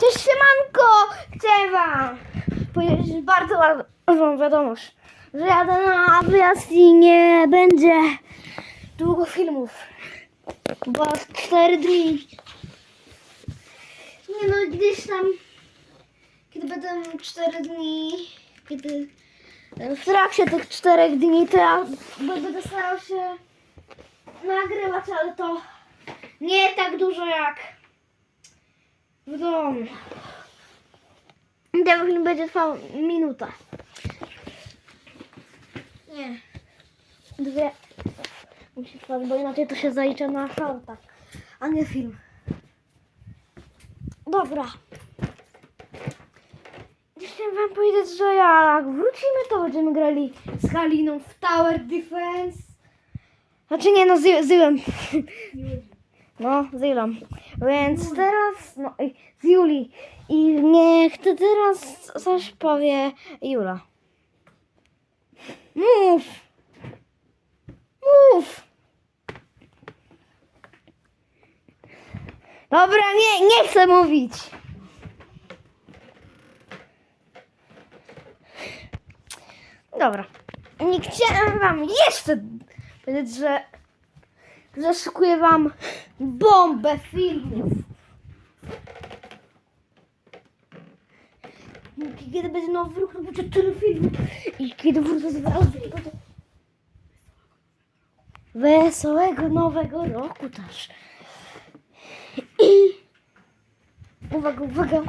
Cześć siemanko! Chcę wam powiedzieć bardzo ważną wiadomość, że jadę na wyjazd i nie będzie długo filmów, bo w 4 dni nie no gdzieś tam kiedy będą 4 dni kiedy w trakcie tych 4 dni to ja będę starał się nagrywać, ale to nie tak dużo jak w domu. Ten film będzie trwał minutę. Nie. Dwie. Musi trwać, bo inaczej to się zalicza na shorta, a nie film. Dobra. Chciałem wam powiedzieć, że jak wrócimy, to będziemy grali z Haliną w Tower Defense. Znaczy nie, no z, z Julem. No, z Julą. Więc teraz, no z Juli. I niech to teraz coś powie Jula. Mów! Mów! Dobra, nie, nie chcę mówić. Dobra. Nie chciałem wam jeszcze powiedzieć, że zaszykuję wam bombę filmów. Kiedy będzie nowy rok, to będzie tyle filmów. I kiedy wrócę z Wałbrzycha, to... Wesołego nowego roku też. I... Uwaga, uwaga.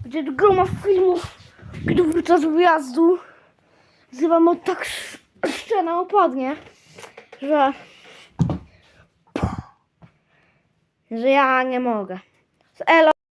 Będzie groma filmów, kiedy wrócę z wyjazdu. Zrywam od tak sz- szczena opadnie, że... Że ja nie mogę. Elo.